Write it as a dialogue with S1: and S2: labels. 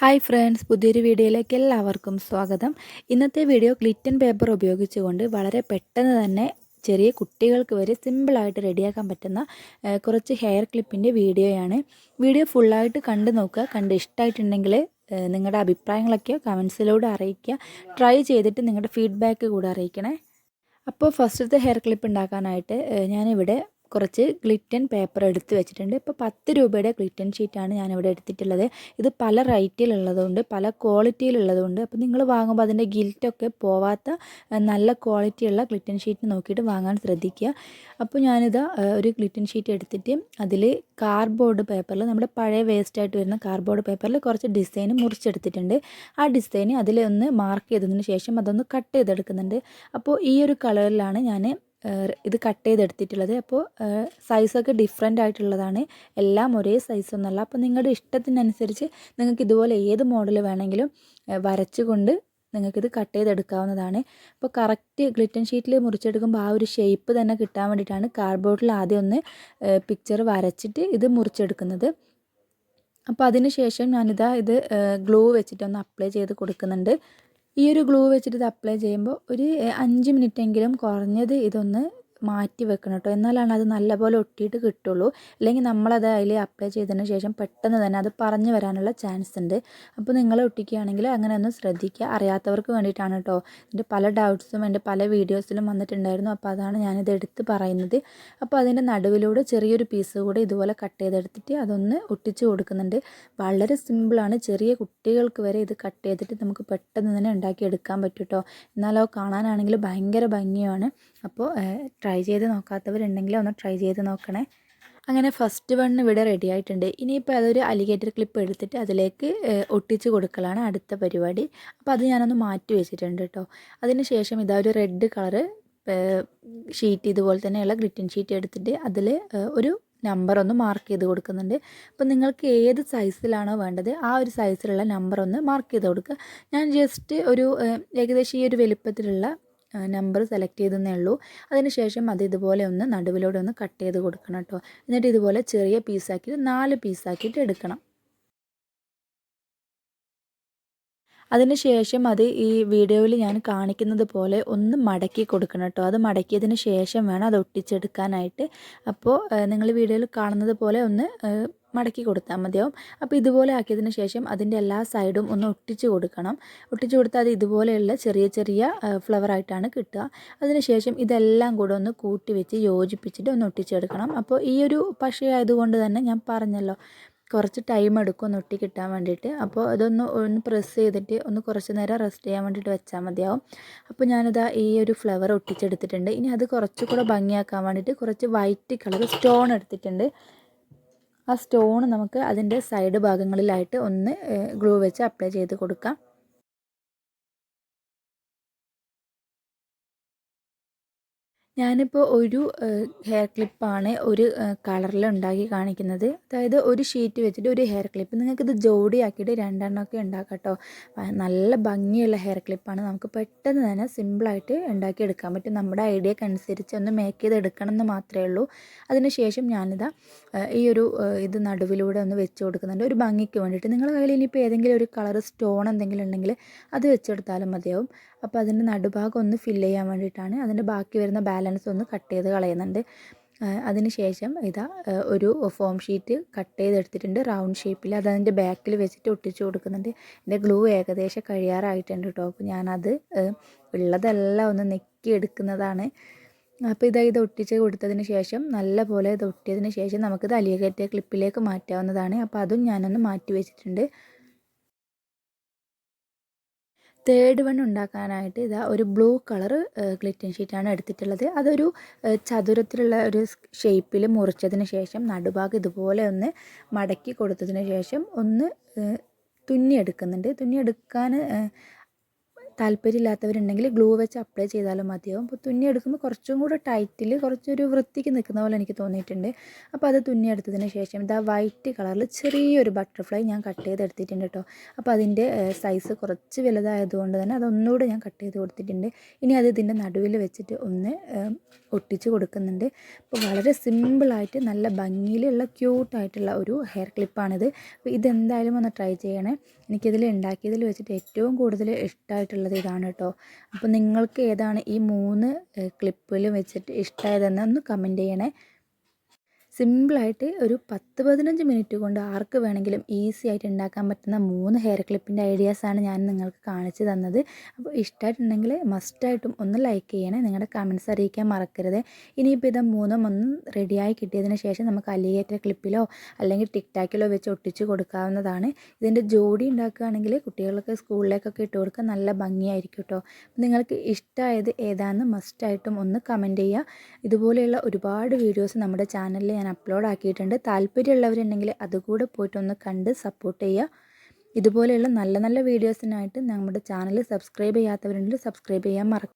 S1: Hi friends പുതിയൊരു വീഡിയോയിലേക്ക് എല്ലാവർക്കും സ്വാഗതം. ഇന്നത്തെ വീഡിയോ ഗ്ലിറ്റൻ പേപ്പർ ഉപയോഗിച്ചുകൊണ്ട് വളരെ പെട്ടെന്ന് തന്നെ ചെറിയ കുട്ടികൾക്ക് വരെ സിമ്പിളായിട്ട് റെഡിയാക്കാൻ പറ്റുന്ന കുറച്ച് ഹെയർ ക്ലിപ്പിന്റെ വീഡിയോയാണ്. വീഡിയോ ഫുള്ളായിട്ട് കണ്ടു നോക്കുക. കണ്ട് ഇഷ്ടമായിട്ടുണ്ടെങ്കിൽ നിങ്ങളുടെ അഭിപ്രായങ്ങളൊക്കെ കമൻസിലൂടെ അറിയിക്കുക. ട്രൈ ചെയ്തിട്ട് നിങ്ങളുടെ ഫീഡ്ബാക്ക് കൂടെ അറിയിക്കണേ. അപ്പോൾ ഫസ്റ്റത്തെ ഹെയർ ക്ലിപ്പ് ഉണ്ടാക്കാനായിട്ട് ഞാനിവിടെ കുറച്ച് ഗ്ലിറ്റൻ പേപ്പർ എടുത്ത് വെച്ചിട്ടുണ്ട്. ഇപ്പോൾ പത്ത് രൂപയുടെ ഗ്ലിറ്റൻ ഷീറ്റാണ് ഞാനിവിടെ എടുത്തിട്ടുള്ളത്. ഇത് പല റേറ്റിലുള്ളതുകൊണ്ട് പല ക്വാളിറ്റിയിലുള്ളതുകൊണ്ട് അപ്പോൾ നിങ്ങൾ വാങ്ങുമ്പോൾ അതിന്റെ ഗിൽറ്റൊക്കെ പോവാത്ത നല്ല ക്വാളിറ്റിയുള്ള ഗ്ലിറ്റൻ ഷീറ്റ് നോക്കിയിട്ട് വാങ്ങാൻ ശ്രദ്ധിക്കുക. അപ്പോൾ ഞാനിത് ഒരു ഗ്ലിറ്റൻ ഷീറ്റ് എടുത്തിട്ട് അതിൽ കാർഡ്ബോർഡ് പേപ്പറിൽ നമ്മുടെ പഴയ വേസ്റ്റായിട്ട് വരുന്ന കാർഡ്ബോർഡ് പേപ്പറിൽ കുറച്ച് ഡിസൈൻ മുറിച്ചെടുത്തിട്ടുണ്ട്. ആ ഡിസൈൻ അതിൽ ഒന്ന് മാർക്ക് ചെയ്തതിന് ശേഷം അതൊന്ന് കട്ട് ചെയ്തെടുക്കുന്നുണ്ട്. അപ്പോൾ ഈ ഒരു കളറിലാണ് ഞാൻ ഇത് കട്ട് ചെയ്തെടുത്തിട്ടുള്ളത്. അപ്പോൾ സൈസൊക്കെ ഡിഫറെന്റ് ആയിട്ടുള്ളതാണ്. എല്ലാം ഒരേ സൈസൊന്നുമല്ല അപ്പോൾ നിങ്ങളുടെ ഇഷ്ടത്തിനനുസരിച്ച് നിങ്ങൾക്ക് ഇതുപോലെ ഏത് മോഡൽ വേണമെങ്കിലും വരച്ചുകൊണ്ട് നിങ്ങൾക്കിത് കട്ട് ചെയ്തെടുക്കാവുന്നതാണ്. അപ്പോൾ കറക്റ്റ് ഗ്ലിറ്റൻ ഷീറ്റിൽ മുറിച്ചെടുക്കുമ്പോൾ ആ ഒരു ഷേപ്പ് തന്നെ കിട്ടാൻ വേണ്ടിയിട്ടാണ് കാർഡ്ബോർഡിൽ ആദ്യം ഒന്ന് പിക്ചർ വരച്ചിട്ട് ഇത് മുറിച്ചെടുക്കുന്നത്. അപ്പോൾ അതിന് ശേഷം ഞാനിതാ ഇത് ഗ്ലൂ വെച്ചിട്ടൊന്ന് അപ്ലൈ ചെയ്ത് കൊടുക്കുന്നുണ്ട്. ഈ ഒരു ഗ്ലൂ വെച്ചിട്ട് ഇത് അപ്ലൈ ചെയ്യുമ്പോൾ ഒരു അഞ്ച് മിനിറ്റ് എങ്കിലും കുറഞ്ഞത് ഇതൊന്ന് മാറ്റി വെക്കണം കേട്ടോ എന്നാലാണ് അത് നല്ലപോലെ ഒട്ടിയിട്ട് കിട്ടുള്ളൂ. അല്ലെങ്കിൽ നമ്മളത് അതിൽ അപ്ലൈ ചെയ്തതിന് ശേഷം പെട്ടെന്ന് തന്നെ അത് പറഞ്ഞു വരാനുള്ള ചാൻസ് ഉണ്ട്. അപ്പോൾ നിങ്ങൾ ഒട്ടിക്കുകയാണെങ്കിൽ അങ്ങനെ ഒന്ന് ശ്രദ്ധിക്കുക. അറിയാത്തവർക്ക് വേണ്ടിയിട്ടാണ് കേട്ടോ ഇതിന്റെ പല ഡൗട്ട്സും എന്റെ പല വീഡിയോസിലും വന്നിട്ടുണ്ടായിരുന്നു. അപ്പോൾ അതാണ് ഞാനിത് എടുത്ത് പറയുന്നത്. അപ്പോൾ അതിന്റെ നടുവിലൂടെ ചെറിയൊരു പീസ് കൂടെ ഇതുപോലെ കട്ട് ചെയ്തെടുത്തിട്ട് അതൊന്ന് ഒട്ടിച്ച് കൊടുക്കുന്നുണ്ട്. വളരെ സിമ്പിളാണ് ചെറിയ കുട്ടികൾക്ക് വരെ ഇത് കട്ട് ചെയ്തിട്ട് നമുക്ക് പെട്ടെന്ന് തന്നെ ഉണ്ടാക്കി എടുക്കാൻ പറ്റും കേട്ടോ എന്നാലോ കാണാനാണെങ്കിൽ ഭയങ്കര ഭംഗിയാണ്. അപ്പോൾ ട്രൈ ചെയ്ത് നോക്കാത്തവരുണ്ടെങ്കിൽ ഒന്ന് ട്രൈ ചെയ്ത് നോക്കണേ. അങ്ങനെ ഫസ്റ്റ് വൺ ഇവിടെ റെഡി ആയിട്ടുണ്ട്. ഇനിയിപ്പോൾ അതൊരു അലിഗേറ്റർ ക്ലിപ്പ് എടുത്തിട്ട് അതിലേക്ക് ഒട്ടിച്ച് കൊടുക്കലാണ് അടുത്ത പരിപാടി. അപ്പോൾ അത് ഞാനൊന്ന് മാറ്റി വെച്ചിട്ടുണ്ട് കേട്ടോ അതിന് ശേഷം ഇതാ ഒരു റെഡ് കളറ് ഷീറ്റ് ഇതുപോലെ തന്നെയുള്ള ഗ്ലിറ്റിൻ ഷീറ്റ് എടുത്തിട്ട് അതിൽ ഒരു നമ്പർ ഒന്ന് മാർക്ക് ചെയ്ത് കൊടുക്കുന്നുണ്ട്. അപ്പോൾ നിങ്ങൾക്ക് ഏത് സൈസിലാണോ വേണ്ടത് ആ ഒരു സൈസിലുള്ള നമ്പർ ഒന്ന് മാർക്ക് ചെയ്ത് കൊടുക്കുക. ഞാൻ ജസ്റ്റ് ഒരു ഏകദേശം ഈ ഒരു വലിപ്പത്തിലുള്ള നമ്പർ സെലക്ട് ചെയ്തെന്നേ ഉള്ളൂ. അതിനുശേഷം അത് ഇതുപോലെ ഒന്ന് നടുവിലൂടെ ഒന്ന് കട്ട് ചെയ്ത് കൊടുക്കണം കേട്ടോ. എന്നിട്ട് ഇതുപോലെ ചെറിയ പീസാക്കിയിട്ട് നാല് പീസാക്കിയിട്ട് എടുക്കണം. അതിനുശേഷം അത് ഈ വീഡിയോയിൽ ഞാൻ കാണിക്കുന്നത് പോലെ ഒന്ന് മടക്കി കൊടുക്കണം കേട്ടോ. അത് മടക്കിയതിന് ശേഷം വേണം അത് ഒട്ടിച്ചെടുക്കാനായിട്ട്. അപ്പോൾ നിങ്ങൾ വീഡിയോയിൽ കാണുന്നത് പോലെ ഒന്ന് മടക്കി കൊടുത്താൽ മതിയാവും. അപ്പോൾ ഇതുപോലെ ആക്കിയതിന് ശേഷം അതിന്റെ എല്ലാ സൈഡും ഒന്ന് ഒട്ടിച്ച് കൊടുക്കണം. ഒട്ടിച്ച് കൊടുത്താൽ അത് ഇതുപോലെയുള്ള ചെറിയ ചെറിയ ഫ്ലവറായിട്ടാണ് കിട്ടുക. അതിനുശേഷം ഇതെല്ലാം കൂടെ ഒന്ന് കൂട്ടി വെച്ച് യോജിപ്പിച്ചിട്ട് ഒന്ന് ഒട്ടിച്ചെടുക്കണം. അപ്പോൾ ഈ ഒരു പശയായതുകൊണ്ട് തന്നെ ഞാൻ പറഞ്ഞല്ലോ കുറച്ച് ടൈം എടുക്കും ഒന്ന് ഒട്ടി കിട്ടാൻ വേണ്ടിയിട്ട്. അപ്പോൾ അതൊന്ന് ഒന്ന് പ്രസ് ചെയ്തിട്ട് ഒന്ന് കുറച്ച് നേരം റെസ്റ്റ് ചെയ്യാൻ വേണ്ടിയിട്ട് വെച്ചാൽ മതിയാവും. അപ്പോൾ ഞാനിതാ ഈ ഒരു ഫ്ലവർ ഒട്ടിച്ചെടുത്തിട്ടുണ്ട്. ഇനി അത് കുറച്ചുകൂടെ ഭംഗിയാക്കാൻ വേണ്ടിയിട്ട് കുറച്ച് വൈറ്റ് കളർ സ്റ്റോൺ എടുത്തിട്ടുണ്ട്. ആ സ്റ്റോൺ നമുക്ക് അതിന്റെ സൈഡ് ഭാഗങ്ങളിലായിട്ട് ഒന്ന് ഗ്ലൂ വെച്ച് അപ്ലൈ ചെയ്ത് കൊടുക്കാം. ഞാനിപ്പോൾ ഒരു ഹെയർ ക്ലിപ്പാണ് ഒരു കളറിൽ ഉണ്ടാക്കി കാണിക്കുന്നത്. അതായത് ഒരു ഷീറ്റ് വെച്ചിട്ട് ഒരു ഹെയർ ക്ലിപ്പ് നിങ്ങൾക്കിത് ജോഡിയാക്കിയിട്ട് രണ്ടെണ്ണമൊക്കെ ഉണ്ടാക്കാം കേട്ടോ നല്ല ഭംഗിയുള്ള ഹെയർ ക്ലിപ്പാണ് നമുക്ക് പെട്ടെന്ന് തന്നെ സിമ്പിളായിട്ട് ഉണ്ടാക്കിയെടുക്കാൻ പറ്റും. നമ്മുടെ ഐഡിയക്ക് അനുസരിച്ച് ഒന്ന് മേക്ക് ചെയ്ത് എടുക്കണം എന്ന് മാത്രമേ ഉള്ളൂ. അതിനുശേഷം ഞാനിതാ ഈ ഒരു ഇത് നടുവിലൂടെ ഒന്ന് വെച്ച് കൊടുക്കുന്നുണ്ട്. ഒരു ഭംഗിക്ക് വേണ്ടിയിട്ട്. നിങ്ങളുടെ കയ്യിൽ ഇനിയിപ്പോൾ ഏതെങ്കിലും ഒരു കളർ സ്റ്റോൺ എന്തെങ്കിലും ഉണ്ടെങ്കിൽ അത് വെച്ചെടുത്താലും മതിയാവും. അപ്പോൾ അതിന്റെ നടുഭാഗം ഒന്ന് ഫില്ല് ചെയ്യാൻ വേണ്ടിയിട്ടാണ്. അതിന്റെ ബാക്കി വരുന്ന ബാലൻസ് ഒന്ന് കട്ട് ചെയ്ത് കളയുന്നുണ്ട്. അതിന് ശേഷം ഇതാ ഒരു ഫോം ഷീറ്റ് കട്ട് ചെയ്തെടുത്തിട്ടുണ്ട്. റൗണ്ട് ഷേപ്പിൽ അത് അതിന്റെ ബാക്കിൽ വെച്ചിട്ട് ഒട്ടിച്ചു കൊടുക്കുന്നുണ്ട്. എന്റെ ഗ്ലൂ ഏകദേശം കഴിയാറായിട്ടുണ്ട് കേട്ടോ അപ്പോൾ ഞാനത് ഉള്ളതെല്ലാം ഒന്ന് നെക്കി എടുക്കുന്നതാണ്. അപ്പോൾ ഇതാ ഇത് ഒട്ടിച്ച് കൊടുത്തതിന് ശേഷം നല്ല പോലെ ഇത് ഒട്ടിയതിന് ശേഷം നമുക്കിത് അലിയകറ്റ ക്ലിപ്പിലേക്ക് മാറ്റാവുന്നതാണ്. അപ്പോൾ അതും ഞാനൊന്ന് മാറ്റി വെച്ചിട്ടുണ്ട്. തേർഡ് വൺ ഉണ്ടാക്കാനായിട്ട് ഇതാ ഒരു ബ്ലൂ കളർ ക്ലിറ്റിൻ ഷീറ്റാണ് എടുത്തിട്ടുള്ളത്. അതൊരു ചതുരത്തിലുള്ള ഒരു ഷേപ്പിൽ മുറിച്ചതിന് ശേഷം നടുഭാഗം ഇതുപോലെ ഒന്ന് മടക്കി കൊടുത്തതിന് ശേഷം ഒന്ന് തുന്നിയെടുക്കുന്നുണ്ട് തുന്നിയെടുക്കാൻ താല്പര്യമില്ലാത്തവരുണ്ടെങ്കിൽ ഗ്ലൂ വെച്ച് അപ്ലൈ ചെയ്താലും മതിയാവും. അപ്പോൾ തുന്നിയെടുക്കുമ്പോൾ കുറച്ചും കൂടെ ടൈറ്റിൽ കുറച്ചൊരു വൃത്തിക്ക് നിൽക്കുന്ന പോലെ എനിക്ക് തോന്നിയിട്ടുണ്ട്. അപ്പോൾ അത് തുന്നിയെടുത്തതിന് ശേഷം ഇതാ വൈറ്റ് കളറിൽ ചെറിയൊരു ബട്ടർഫ്ലൈ ഞാൻ കട്ട് ചെയ്തെടുത്തിട്ടുണ്ട് കേട്ടോ. അപ്പോൾ അതിന്റെ സൈസ് കുറച്ച് വലുതായതുകൊണ്ട് തന്നെ അതൊന്നുകൂടെ ഞാൻ കട്ട് ചെയ്ത് കൊടുത്തിട്ടുണ്ട്. ഇനി അത് ഇതിന്റെ നടുവിൽ വെച്ചിട്ട് ഒന്ന് ഒട്ടിച്ച് കൊടുക്കുന്നുണ്ട്. അപ്പോൾ വളരെ സിമ്പിളായിട്ട് നല്ല ഭംഗിയിലുള്ള ക്യൂട്ടായിട്ടുള്ള ഒരു ഹെയർ ക്ലിപ്പാണിത് അപ്പോൾ ഇതെന്തായാലും ഒന്ന് ട്രൈ ചെയ്യണേ. എനിക്കിതിൽ ഉണ്ടാക്കിയതിൽ വെച്ചിട്ട് ഏറ്റവും കൂടുതൽ ഇഷ്ടമായിട്ടുള്ളത് ഇതാണ് കേട്ടോ അപ്പോൾ നിങ്ങൾക്ക് ഏതാണ് ഈ മൂന്ന് ക്ലിപ്പിൽ വെച്ചിട്ട് ഇഷ്ടമായതെന്ന് ഒന്ന് കമന്റ് ചെയ്യണേ. സിമ്പിളായിട്ട് ഒരു പത്ത് പതിനഞ്ച് മിനിറ്റ് കൊണ്ട് ആർക്ക് വേണമെങ്കിലും ഈസി ആയിട്ട് ഉണ്ടാക്കാൻ പറ്റുന്ന മൂന്ന് ഹെയർ ക്ലിപ്പിന്റെ ഐഡിയാസാണ് ഞാൻ നിങ്ങൾക്ക് കാണിച്ചു തന്നത്. അപ്പോൾ ഇഷ്ടമായിട്ടുണ്ടെങ്കിൽ മസ്റ്റായിട്ടും ഒന്ന് ലൈക്ക് ചെയ്യണേ. നിങ്ങളുടെ കമൻസ് അറിയിക്കാൻ മറക്കരുത്. ഇനിയിപ്പോൾ ഇത് മൂന്നും ഒന്ന് റെഡിയായി കിട്ടിയതിന് ശേഷം നമുക്ക് അലിയേറ്റ ക്ലിപ്പിലോ അല്ലെങ്കിൽ ടിക്ടാക്കിലോ വെച്ച് ഒട്ടിച്ച് കൊടുക്കാവുന്നതാണ്. ഇതിന്റെ ജോഡി ഉണ്ടാക്കുകയാണെങ്കിൽ കുട്ടികൾക്ക് സ്കൂളിലേക്കൊക്കെ ഇട്ട് കൊടുക്കാൻ നല്ല ഭംഗിയായിരിക്കും കേട്ടോ. നിങ്ങൾക്ക് ഇഷ്ടമായത് ഏതാണെന്ന് മസ്റ്റായിട്ടും ഒന്ന് കമന്റ് ചെയ്യുക. ഇതുപോലെയുള്ള ഒരുപാട് വീഡിയോസ് നമ്മുടെ ചാനലിൽ ഞാൻ അപ്ലോഡ് ആക്കിയിട്ടുണ്ട്. താല്പര്യമുള്ളവരുണ്ടെങ്കിൽ അതുകൂടെ പോയിട്ടൊന്ന് കണ്ട് സപ്പോർട്ട് ചെയ്യുക. ഇതുപോലെയുള്ള നല്ല നല്ല വീഡിയോസിനായിട്ട് നമ്മുടെ ചാനൽ സബ്സ്ക്രൈബ് ചെയ്യാത്തവരുണ്ടെങ്കിൽ സബ്സ്ക്രൈബ് ചെയ്യാൻ മറക്കും